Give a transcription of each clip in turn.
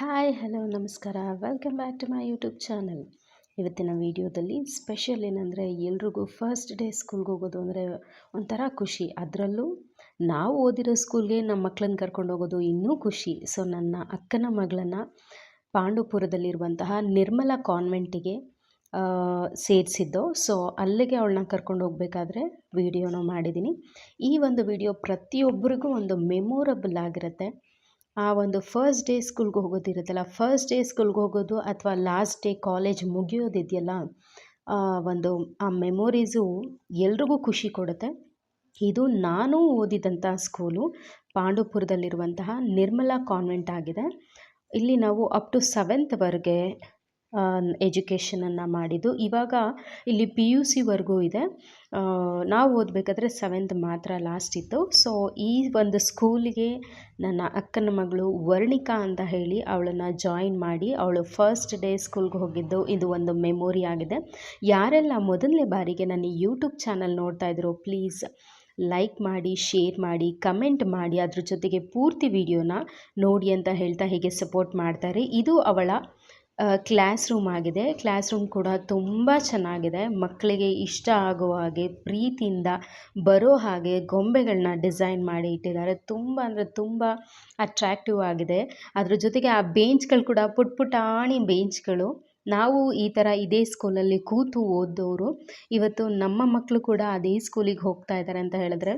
Hi hello ನಮಸ್ಕಾರ. Welcome back to my YouTube channel ಇವತ್ತಿನ ವಿಡಿಯೋದಲ್ಲಿ ಸ್ಪೆಷಲ್ ಏನಂದರೆ ಎಲ್ರಿಗೂ ಫಸ್ಟ್ ಡೇ ಸ್ಕೂಲ್ಗೆ ಹೋಗೋದು ಅಂದರೆ ಒಂಥರ ಖುಷಿ. ಅದರಲ್ಲೂ ನಾವು ಓದಿರೋ ಸ್ಕೂಲ್ಗೆ ನಮ್ಮ ಮಕ್ಕಳನ್ನ ಕರ್ಕೊಂಡು ಹೋಗೋದು ಇನ್ನೂ ಖುಷಿ. ಸೊ ನನ್ನ ಅಕ್ಕನ ಮಗಳನ್ನು ಪಾಂಡುಪುರದಲ್ಲಿರುವಂತಹ ನಿರ್ಮಲಾ ಕಾನ್ವೆಂಟಿಗೆ ಸೇರಿಸಿದ್ದು. ಸೊ ಅಲ್ಲಿಗೆ ಅವಳನ್ನ ಕರ್ಕೊಂಡು ಹೋಗಬೇಕಾದ್ರೆ ವಿಡಿಯೋನ ಮಾಡಿದ್ದೀನಿ. ಈ ಒಂದು ವಿಡಿಯೋ ಪ್ರತಿಯೊಬ್ಬರಿಗೂ ಒಂದು ಮೆಮೊರಬಲ್ ಆಗಿರುತ್ತೆ. ಆ ಒಂದು ಫಸ್ಟ್ ಡೇ ಸ್ಕೂಲ್ಗೆ ಹೋಗೋದಿರುತ್ತಲ್ಲ ಫಸ್ಟ್ ಡೇ ಸ್ಕೂಲ್ಗೆ ಹೋಗೋದು ಅಥವಾ ಲಾಸ್ಟ್ ಡೇ ಕಾಲೇಜ್ ಮುಗಿಯೋದಿದೆಯಲ್ಲ ಒಂದು, ಆ ಮೆಮೊರೀಸು ಎಲ್ರಿಗೂ ಖುಷಿ ಕೊಡುತ್ತೆ. ಇದು ನಾನು ಓದಿದಂಥ ಸ್ಕೂಲು ಪಾಂಡವಪುರದಲ್ಲಿರುವಂತಹ ನಿರ್ಮಲಾ ಕಾನ್ವೆಂಟ್ ಆಗಿದೆ. ಇಲ್ಲಿ ನಾವು ಅಪ್ ಟು ಸೆವೆಂತ್ವರೆಗೆ ಎಜುಕೇಷನನ್ನು ಮಾಡಿದ್ದು. ಇವಾಗ ಇಲ್ಲಿ ಪಿ ಯು ಸಿವರೆಗೂ ಇದೆ. ನಾವು ಓದಬೇಕಾದ್ರೆ ಸೆವೆಂತ್ ಮಾತ್ರ ಲಾಸ್ಟ್ ಇತ್ತು. ಸೊ ಈ ಒಂದು ಸ್ಕೂಲಿಗೆ ನನ್ನ ಅಕ್ಕನ ಮಗಳು ವರ್ಣಿಕಾ ಅಂತ ಹೇಳಿ ಅವಳನ್ನು ಜಾಯಿನ್ ಮಾಡಿ ಅವಳು ಫಸ್ಟ್ ಡೇ ಸ್ಕೂಲ್ಗೆ ಹೋಗಿದ್ದು. ಇದು ಒಂದು ಮೆಮೊರಿ ಆಗಿದೆ. ಯಾರೆಲ್ಲ ಮೊದಲನೇ ಬಾರಿಗೆ ನನ್ನ ಯೂಟ್ಯೂಬ್ ಚಾನಲ್ ನೋಡ್ತಾ ಇದ್ರು ಪ್ಲೀಸ್ ಲೈಕ್ ಮಾಡಿ ಶೇರ್ ಮಾಡಿ ಕಮೆಂಟ್ ಮಾಡಿ, ಅದ್ರ ಜೊತೆಗೆ ಪೂರ್ತಿ ವಿಡಿಯೋನ ನೋಡಿ ಅಂತ ಹೇಳ್ತಾ ಹೀಗೆ ಸಪೋರ್ಟ್ ಮಾಡ್ತಾರೆ. ಇದು ಅವಳ ಕ್ಲಾಸ್ ರೂಮ್ ಆಗಿದೆ. ಕ್ಲಾಸ್ ರೂಮ್ ಕೂಡ ತುಂಬ ಚೆನ್ನಾಗಿದೆ. ಮಕ್ಕಳಿಗೆ ಇಷ್ಟ ಆಗುವ ಹಾಗೆ, ಪ್ರೀತಿಯಿಂದ ಬರೋ ಹಾಗೆ ಗೊಂಬೆಗಳನ್ನ ಡಿಸೈನ್ ಮಾಡಿ ಇಟ್ಟಿದ್ದಾರೆ. ತುಂಬ ಅಂದರೆ ತುಂಬ ಅಟ್ರ್ಯಾಕ್ಟಿವ್ ಆಗಿದೆ. ಅದ್ರ ಜೊತೆಗೆ ಆ ಬೇಂಚ್ಗಳು ಕೂಡ ಪುಟ್ ಪುಟಾಣಿ ಬೇಂಚ್ಗಳು ನಾವು ಈ ಥರ ಇದೇ ಸ್ಕೂಲಲ್ಲಿ ಕೂತು ಓದೋರು ಇವತ್ತು ನಮ್ಮ ಮಕ್ಕಳು ಕೂಡ ಅದೇ ಸ್ಕೂಲಿಗೆ ಹೋಗ್ತಾ ಇದ್ದಾರೆ ಅಂತ ಹೇಳಿದ್ರೆ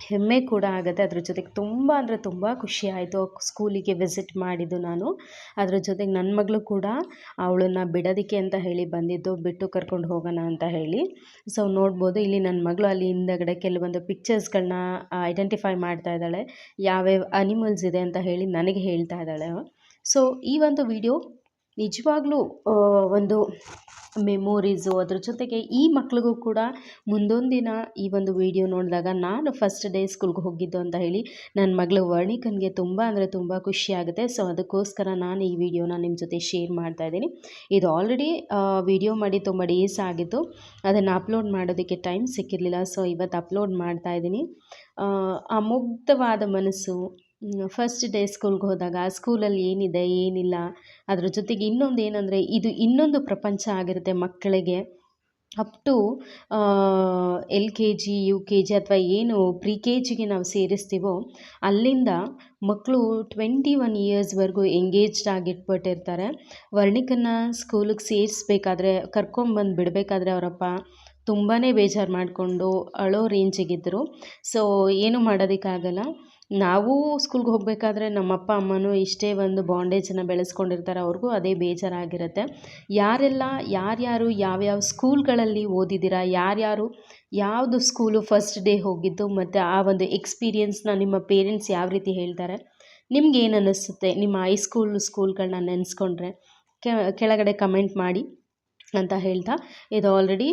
ಹೆಮ್ಮೆ ಕೂಡ ಆಗುತ್ತೆ ಅದ್ರ ಜೊತೆಗೆ ತುಂಬ ಅಂದರೆ ತುಂಬ ಖುಷಿ ಆಯಿತು ಸ್ಕೂಲಿಗೆ ವಿಸಿಟ್ ಮಾಡಿದ್ದು ನಾನು. ಅದ್ರ ಜೊತೆಗೆ ನನ್ನ ಮಗಳು ಕೂಡ ಅವಳನ್ನು ಬಿಡೋದಕ್ಕೆ ಅಂತ ಹೇಳಿ ಬಂದಿದ್ದು, ಬಿಟ್ಟು ಕರ್ಕೊಂಡು ಹೋಗೋಣ ಅಂತ ಹೇಳಿ. ಸೊ ನೋಡ್ಬೋದು ಇಲ್ಲಿ ನನ್ನ ಮಗಳು ಅಲ್ಲಿ ಹಿಂದಗಡೆ ಕೆಲವೊಂದು ಪಿಕ್ಚರ್ಸ್ಗಳನ್ನ ಐಡೆಂಟಿಫೈ ಮಾಡ್ತಾ ಇದ್ದಾಳೆ. ಯಾವ್ಯಾವ ಅನಿಮಲ್ಸ್ ಇದೆ ಅಂತ ಹೇಳಿ ನನಗೆ ಹೇಳ್ತಾ ಇದ್ದಾಳೆ. ಸೊ ಈ ಒಂದು ವಿಡಿಯೋ ನಿಜವಾಗ್ಲೂ ಒಂದು ಮೆಮೋರೀಸು ಅದ್ರ ಜೊತೆಗೆ ಈ ಮಕ್ಳಿಗೂ ಕೂಡ ಮುಂದೊಂದು ದಿನ ಈ ಒಂದು ವಿಡಿಯೋ ನೋಡಿದಾಗ ನಾನು ಫಸ್ಟ್ ಡೇ ಸ್ಕೂಲ್ಗೆ ಹೋಗಿದ್ದು ಅಂತ ಹೇಳಿ ನನ್ನ ಮಗಳು ವರ್ಣಿಕನ್ಗೆ ತುಂಬ ಅಂದರೆ ತುಂಬ ಖುಷಿಯಾಗುತ್ತೆ ಸೊ ಅದಕ್ಕೋಸ್ಕರ ನಾನು ಈ ವಿಡಿಯೋನ ನಿಮ್ಮ ಜೊತೆ ಶೇರ್ ಮಾಡ್ತಾ ಇದ್ದೀನಿ. ಇದು ಆಲ್ರೆಡಿ ವಿಡಿಯೋ ಮಾಡಿ ತುಂಬ ಡೇಸ್ ಆಗಿತ್ತು ಅದನ್ನು ಅಪ್ಲೋಡ್ ಮಾಡೋದಕ್ಕೆ ಟೈಮ್ ಸಿಕ್ಕಿರಲಿಲ್ಲ. ಸೊ ಇವತ್ತು ಅಪ್ಲೋಡ್ ಮಾಡ್ತಾ ಇದ್ದೀನಿ. ಅಮುಗ್ಧವಾದ ಮುಗ್ಧವಾದ ಮನಸ್ಸು ಫಸ್ಟ್ ಡೇ ಸ್ಕೂಲ್ಗೆ ಹೋದಾಗ ಸ್ಕೂಲಲ್ಲಿ ಏನಿದೆ, ಏನಿಲ್ಲ, ಅದರ ಜೊತೆಗೆ ಇನ್ನೊಂದು ಏನಂದರೆ ಇದು ಇನ್ನೊಂದು ಪ್ರಪಂಚ ಆಗಿರುತ್ತೆ ಮಕ್ಕಳಿಗೆ. Up to L K G U K G ಅಥವಾ ಏನು ಪ್ರಿ ಕೆ ಜಿಗೆ ನಾವು ಸೇರಿಸ್ತೀವೋ, ಅಲ್ಲಿಂದ ಮಕ್ಕಳು ಟ್ವೆಂಟಿ ಒನ್ ಇಯರ್ಸ್ವರೆಗೂ ಎಂಗೇಜ್ಡ್ ಆಗಿಟ್ಬಿಟ್ಟಿರ್ತಾರೆ. ವರ್ಣಿಕನ ಸ್ಕೂಲಿಗೆ ಸೇರಿಸ್ಬೇಕಾದ್ರೆ ಕರ್ಕೊಂಬಂದು ಬಿಡಬೇಕಾದ್ರೆ ಅವರಪ್ಪ ತುಂಬಾ ಬೇಜಾರು ಮಾಡಿಕೊಂಡು ಅಳೋ ರೇಂಜಿಗಿದ್ದರು ಸೊ ಏನು ಮಾಡೋದಕ್ಕಾಗಲ್ಲ. ನಾವು ಸ್ಕೂಲ್ಗೆ ಹೋಗಬೇಕಾದ್ರೆ ನಮ್ಮ ಅಪ್ಪ ಅಮ್ಮನೂ ಇಷ್ಟೇ ಒಂದು ಬಾಂಡೇಜನ್ನು ಬೆಳೆಸ್ಕೊಂಡಿರ್ತಾರೆ. ಅವ್ರಿಗೂ ಅದೇ ಬೇಜಾರಾಗಿರುತ್ತೆ. ಯಾರೆಲ್ಲ, ಯಾರ್ಯಾರು ಯಾವ್ಯಾವ ಸ್ಕೂಲ್ಗಳಲ್ಲಿ ಓದಿದ್ದೀರಾ, ಯಾರ್ಯಾರು ಯಾವುದು ಸ್ಕೂಲು ಫಸ್ಟ್ ಡೇ ಹೋಗಿದ್ದು ಮತ್ತು ಆ ಒಂದು ಎಕ್ಸ್ಪೀರಿಯೆನ್ಸ್ನ ನಿಮ್ಮ ಪೇರೆಂಟ್ಸ್ ಯಾವ ರೀತಿ ಹೇಳ್ತಾರೆ? ನಿಮ್ಗೇನು ಅನ್ನಿಸುತ್ತೆ ನಿಮ್ಮ ಹೈಸ್ಕೂಲ್ ಸ್ಕೂಲ್ಗಳನ್ನ ನೆನೆಸ್ಕೊಂಡ್ರೆ? ಕೆಳಗಡೆ ಕಮೆಂಟ್ ಮಾಡಿ. ಅಂತ ಹೇಳ್ತಾ, ಇದು ಆಲ್ರೆಡಿ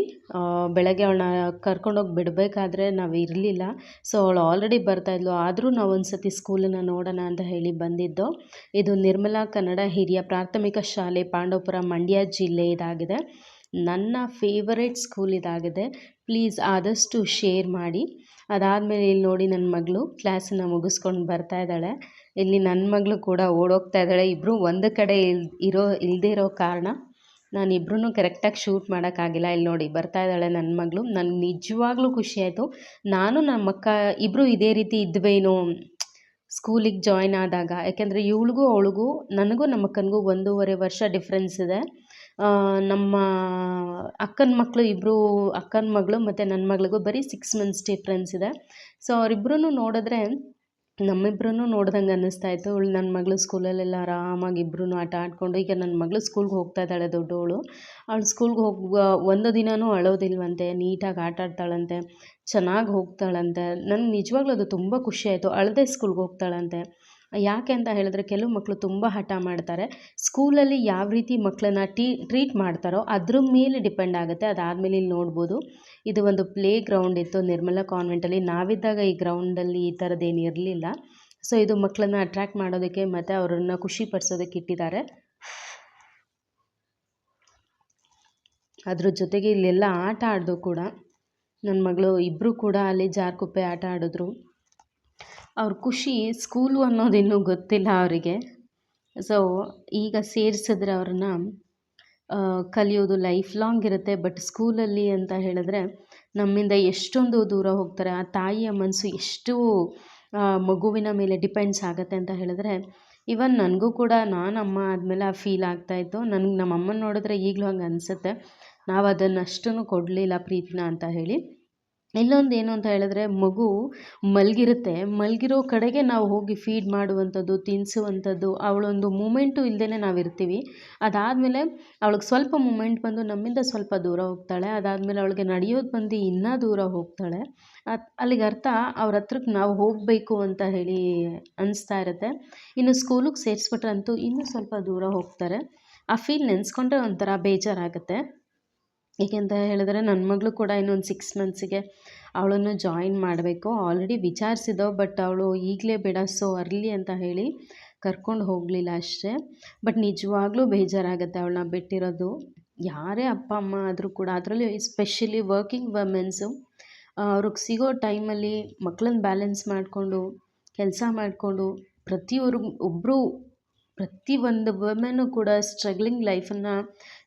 ಬೆಳಗ್ಗೆ ಅವಳನ್ನ ಕರ್ಕೊಂಡೋಗಿ ಬಿಡಬೇಕಾದ್ರೆ ನಾವು ಇರಲಿಲ್ಲ. ಸೊ ಅವಳು ಆಲ್ರೆಡಿ ಬರ್ತಾಯಿದ್ಲು ಆದರೂ ನಾವು ಒಂದು ಸತಿ ಸ್ಕೂಲನ್ನು ನೋಡೋಣ ಅಂತ ಹೇಳಿ ಬಂದಿದ್ದು. ಇದು ನಿರ್ಮಲಾ ಕನ್ನಡ ಹಿರಿಯ ಪ್ರಾಥಮಿಕ ಶಾಲೆ, ಪಾಂಡವಪುರ, ಮಂಡ್ಯ ಜಿಲ್ಲೆ ಇದಾಗಿದೆ. ನನ್ನ ಫೇವರೇಟ್ ಸ್ಕೂಲ್ ಇದಾಗಿದೆ. ಪ್ಲೀಸ್ ಆದಷ್ಟು ಶೇರ್ ಮಾಡಿ. ಅದಾದಮೇಲೆ ಇಲ್ಲಿ ನೋಡಿ ನನ್ನ ಮಗಳು ಕ್ಲಾಸನ್ನು ಮುಗಿಸ್ಕೊಂಡು ಬರ್ತಾ ಇದ್ದಾಳೆ. ಇಲ್ಲಿ ನನ್ನ ಮಗಳು ಕೂಡ ಓಡೋಗ್ತಾ ಇದ್ದಾಳೆ. ಇಬ್ಬರು ಒಂದು ಕಡೆ ಇಲ್, ಇರೋ ಇಲ್ಲದೇ ಇರೋ ಕಾರಣ. ನಾನು ಇಬ್ಬರೂ ಕರೆಕ್ಟಾಗಿ ಶೂಟ್ ಮಾಡೋಕ್ಕಾಗಿಲ್ಲ. ಇಲ್ಲಿ ನೋಡಿ, ಬರ್ತಾ ಇದ್ದಾಳೆ ನನ್ನ ಮಗಳು. ನನಗೆ ನಿಜವಾಗ್ಲೂ ಖುಷಿ ಆಯಿತು. ನಾನು ನಮ್ಮ ಅಕ್ಕ ಇಬ್ಬರು ಇದೇ ರೀತಿ ಇದ್ವೇನೋ, ಸ್ಕೂಲಿಗೆ ಜಾಯ್ನ್ ಆದಾಗ, ಯಾಕೆಂದರೆ ಇವಳಿಗೂ ಅವಳಿಗೂ, ನನಗೂ ನಮ್ಮ ಅಕ್ಕನಿಗೂ ಒಂದೂವರೆ ವರ್ಷ ಡಿಫ್ರೆನ್ಸ್ ಇದೆ. ನಮ್ಮ ಅಕ್ಕನ ಮಕ್ಕಳು ಇಬ್ಬರು ಅಕ್ಕನ ಮಗಳು ಮತ್ತು ನನ್ನ ಮಗಳಿಗೂ ಬರೀ ಸಿಕ್ಸ್ ಮಂತ್ಸ್ ಡಿಫ್ರೆನ್ಸ್ ಇದೆ. ಸೊ ಅವರಿಬ್ರು ನೋಡಿದ್ರೆ ನಮ್ಮಿಬ್ರನ್ನೂ ನೋಡ್ದಂಗೆ ಅನ್ನಿಸ್ತಾ ಇತ್ತು. ಅವಳು ನನ್ನ ಮಗಳು ಸ್ಕೂಲಲ್ಲೆಲ್ಲ ಆರಾಮಾಗಿ ಇಬ್ಬರೂ ಆಟ ಆಡಿಕೊಂಡು, ಈಗ ನನ್ನ ಮಗಳು ಸ್ಕೂಲ್ಗೆ ಹೋಗ್ತಾ ಇದ್ದಾಳೆ ದೊಡ್ಡವಳು ಅವಳು ಸ್ಕೂಲ್ಗೆ ಹೋಗುವ ಒಂದು ದಿನವೂ ಅಳೋದಿಲ್ವಂತೆ, ನೀಟಾಗಿ ಆಟ ಆಡ್ತಾಳಂತೆ, ಚೆನ್ನಾಗಿ ಹೋಗ್ತಾಳಂತೆ. ನನಗೆ ನಿಜವಾಗ್ಲೂ ಅದು ತುಂಬ ಖುಷಿಯಾಯಿತು ಅಳದೆ ಸ್ಕೂಲ್ಗೆ ಹೋಗ್ತಾಳಂತೆ. ಯಾಕೆ ಅಂತ ಹೇಳಿದ್ರೆ ಕೆಲವು ಮಕ್ಕಳು ತುಂಬ ಹಠ ಮಾಡ್ತಾರೆ. ಸ್ಕೂಲಲ್ಲಿ ಯಾವ ರೀತಿ ಮಕ್ಕಳನ್ನ ಟೀ, ಟ್ರೀಟ್ ಮಾಡ್ತಾರೋ ಅದ್ರ ಮೇಲೆ ಡಿಪೆಂಡ್ ಆಗುತ್ತೆ. ಅದಾದಮೇಲೆ ಇಲ್ಲಿ ನೋಡ್ಬೋದು. ಇದು ಒಂದು ಪ್ಲೇ ಗ್ರೌಂಡ್ ಇತ್ತು. ನಿರ್ಮಲಾ ಕಾನ್ವೆಂಟಲ್ಲಿ ನಾವಿದ್ದಾಗ ಈ ಗ್ರೌಂಡಲ್ಲಿ ಈ ಥರದ್ದೇನು ಇರಲಿಲ್ಲ. ಸೊ, ಇದು ಮಕ್ಕಳನ್ನ ಅಟ್ರ್ಯಾಕ್ಟ್ ಮಾಡೋದಕ್ಕೆ ಮತ್ತು ಅವರನ್ನು ಖುಷಿ ಪಡಿಸೋದಕ್ಕೆ ಇಟ್ಟಿದ್ದಾರೆ. ಅದ್ರ ಜೊತೆಗೆ ಇಲ್ಲೆಲ್ಲ ಆಟ ಆಡಿದ್ರು ಕೂಡ, ನನ್ನ ಮಗಳು ಇಬ್ಬರು ಕೂಡ ಅಲ್ಲಿ ಜಾರ್ಕುಪ್ಪೆ ಆಟ ಆಡಿದ್ರು. ಅವ್ರ ಖುಷಿ ಸ್ಕೂಲು ಅನ್ನೋದು ಇನ್ನೂ ಗೊತ್ತಿಲ್ಲ ಅವರಿಗೆ. ಸೊ ಈಗ ಸೇರಿಸಿದ್ರೆ ಅವ್ರನ್ನ ಕಲಿಯೋದು ಲೈಫ್ ಲಾಂಗ್ ಇರುತ್ತೆ. ಬಟ್ ಸ್ಕೂಲಲ್ಲಿ ಅಂತ ಹೇಳಿದ್ರೆ, ನಮ್ಮಿಂದ ಎಷ್ಟೊಂದು ದೂರ ಹೋಗ್ತಾರೆ. ಆ ತಾಯಿಯ ಮನಸ್ಸು ಎಷ್ಟು ಮಗುವಿನ ಮೇಲೆ ಡಿಪೆಂಡ್ಸ್ ಆಗುತ್ತೆ ಅಂತ ಹೇಳಿದ್ರೆ ಇವನ್ ನನಗೂ ಕೂಡ ನಾನು ಅಮ್ಮ ಆದಮೇಲೆ ಆ ಫೀಲ್ ಆಗ್ತಾಯಿತ್ತು ನನಗೆ ನಮ್ಮ ಅಮ್ಮನ ನೋಡಿದ್ರೆ ಈಗಲೂ ಹಂಗೆ ಅನಿಸುತ್ತೆ. ನಾವು ಅದನ್ನು ಅಷ್ಟೂ ಕೊಡಲಿಲ್ಲ ಪ್ರೀತಿನ ಅಂತ ಹೇಳಿ. ಇನ್ನೊಂದು ಏನು ಅಂತ ಹೇಳಿದ್ರೆ ಮಗು ಮಲಗಿರುತ್ತೆ. ಮಲಗಿರೋ ಕಡೆಗೆ ನಾವು ಹೋಗಿ ಫೀಡ್ ಮಾಡುವಂಥದ್ದು ತಿನ್ನಿಸುವಂಥದ್ದು ಅವಳೊಂದು ಮೂಮೆಂಟು ನಾವು ಇರ್ತೀವಿ. ಅದಾದಮೇಲೆ ಅವಳಿಗೆ ಸ್ವಲ್ಪ ಮೂಮೆಂಟ್ ಬಂದು ನಮ್ಮಿಂದ ಸ್ವಲ್ಪ ದೂರ ಹೋಗ್ತಾಳೆ. ಅದಾದಮೇಲೆ ಅವಳಿಗೆ ನಡೆಯೋದು ಬಂದು ಇನ್ನೂ ದೂರ ಹೋಗ್ತಾಳೆ. ಅದು ಅಲ್ಲಿಗೆ ಅರ್ಥ ಅವ್ರ ಹತ್ರಕ್ಕೆ ನಾವು ಹೋಗಬೇಕು ಅಂತ ಹೇಳಿ ಅನಿಸ್ತಾ ಇರುತ್ತೆ. ಇನ್ನು ಸ್ಕೂಲಿಗೆ ಸೇರಿಸ್ಬಿಟ್ರಂತೂ ಇನ್ನೂ ಸ್ವಲ್ಪ ದೂರ ಹೋಗ್ತಾರೆ. ಆ ಫೀಲ್ ನೆನೆಸ್ಕೊಂಡ್ರೆ ಒಂಥರ ಬೇಜಾರಾಗುತ್ತೆ. ಏಕೆಂತ ಹೇಳಿದ್ರೆ ನನ್ನ ಮಗಳು ಕೂಡ ಇನ್ನೊಂದು ಸಿಕ್ಸ್ ಮಂತ್ಸಿಗೆ ಅವಳನ್ನು ಜಾಯಿನ್ ಮಾಡಬೇಕು. ಆಲ್ರೆಡಿ ವಿಚಾರಿಸಿದ್ದೋ ಬಟ್ ಅವಳು ಈಗಲೇ ಬೇಡ ಸೊ ಅರ್ಲಿ ಅಂತ ಹೇಳಿ ಕರ್ಕೊಂಡು ಹೋಗಲಿಲ್ಲ ಅಷ್ಟೇ. ಬಟ್ ನಿಜವಾಗ್ಲೂ ಬೇಜಾರಾಗುತ್ತೆ ಅವಳನ್ನ ಬಿಟ್ಟಿರೋದು. ಯಾರೇ ಅಪ್ಪ, ಅಮ್ಮ ಆದರೂ ಕೂಡ ಅದರಲ್ಲಿ ಎಸ್ಪೆಷಲಿ ವರ್ಕಿಂಗ್ ವುಮೆನ್ಸು ಅವ್ರಿಗೆ ಸಿಗೋ ಟೈಮಲ್ಲಿ ಮಕ್ಕಳನ್ನ ಬ್ಯಾಲೆನ್ಸ್ ಮಾಡಿಕೊಂಡು, ಕೆಲಸ ಮಾಡಿಕೊಂಡು ಪ್ರತಿಯೊರು ಒಬ್ಬರು ಪ್ರತಿಯೊಂದು ವುಮೆನು ಕೂಡ ಸ್ಟ್ರಗ್ಲಿಂಗ್ ಲೈಫನ್ನು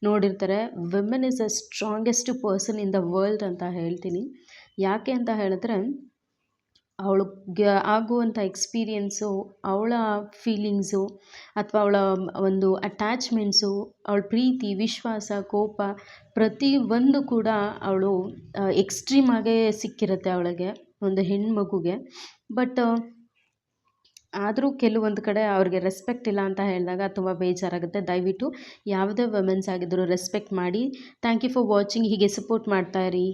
ನೋಡಿರ್ತಾರೆ. Women is a strongest person in the world ಅಂತ ಹೇಳ್ತೀನಿ. ಯಾಕೆ ಅಂತ ಹೇಳಿದ್ರೆ ಅವಳಿಗೆ ಆಗುವಂಥ ಎಕ್ಸ್ಪೀರಿಯೆನ್ಸು ಅವಳ ಫೀಲಿಂಗ್ಸು ಅಥವಾ ಅವಳ ಒಂದು ಅಟ್ಯಾಚ್ಮೆಂಟ್ಸು ಅವಳ ಪ್ರೀತಿ, ವಿಶ್ವಾಸ, ಕೋಪ, ಪ್ರತಿ ಒಂದು ಕೂಡ ಅವಳು ಎಕ್ಸ್ಟ್ರೀಮ್ ಆಗೇ ಸಿಕ್ಕಿರುತ್ತೆ ಅವಳಿಗೆ, ಒಂದು ಹೆಣ್ಮಗುಗೆ. ಬಟ್ ಆದರೂ ಕೆಲವೊಂದು ಕಡೆ ಅವ್ರಿಗೆ ರೆಸ್ಪೆಕ್ಟ್ ಇಲ್ಲ ಅಂತ ಹೇಳಿದಾಗ ತುಂಬ ಬೇಜಾರಾಗುತ್ತೆ. ದಯವಿಟ್ಟು ಯಾವುದೇ ವುಮೆನ್ಸ್ ಆಗಿದ್ದರೂ ರೆಸ್ಪೆಕ್ಟ್ ಮಾಡಿ. ಥ್ಯಾಂಕ್ ಯು ಫಾರ್ ವಾಚಿಂಗ್ ಹೀಗೆ ಸಪೋರ್ಟ್ ಮಾಡ್ತಾ ಇರಿ.